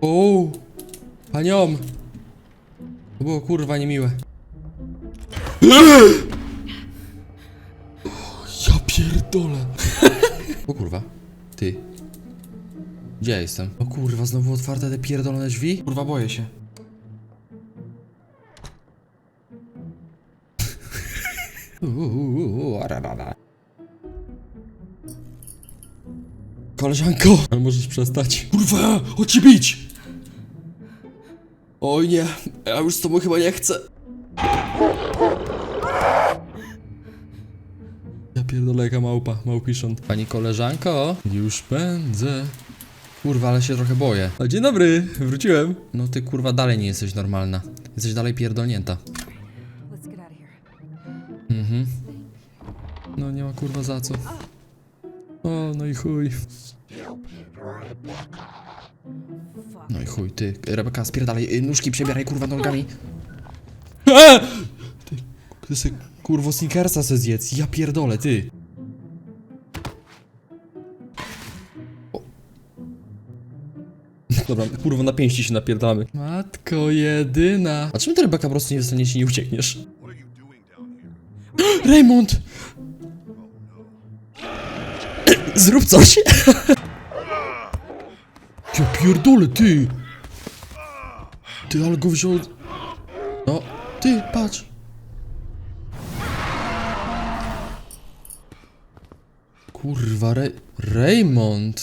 O, paniom. To było kurwa niemiłe. Ja pierdolę. O kurwa. Ty. Gdzie ja jestem? O kurwa, znowu otwarte te pierdolone drzwi? Kurwa, boję się. Uuu. Koleżanko! Ale możesz przestać. Kurwa, chodź ci bić! Oj nie, ja już z tobą chyba nie chcę. Ja pierdolę jaka małpa, małpisząt. Pani koleżanko, już pędzę. Kurwa, ale się trochę boję. A dzień dobry, wróciłem. No ty kurwa dalej nie jesteś normalna. Jesteś dalej pierdolnięta. Mhm. No nie ma kurwa za co. O, no i chuj. No i chuj, ty. Rebeka, spierdalaj, y, nóżki przebieraj kurwa nogami. Eee! Ty, ty se, kurwo sneakersa se zjedz, ja pierdolę, ty. O. Dobra, kurwa na pięści się napierdamy. Matko jedyna. A czemu ty Rebeka po prostu nie wstaniesz i nie uciekniesz? Raymond! Zrób coś! Ja pierdolę, ty! Ty, ale go wziął... No, ty, patrz! Kurwa, Ray... Raymond!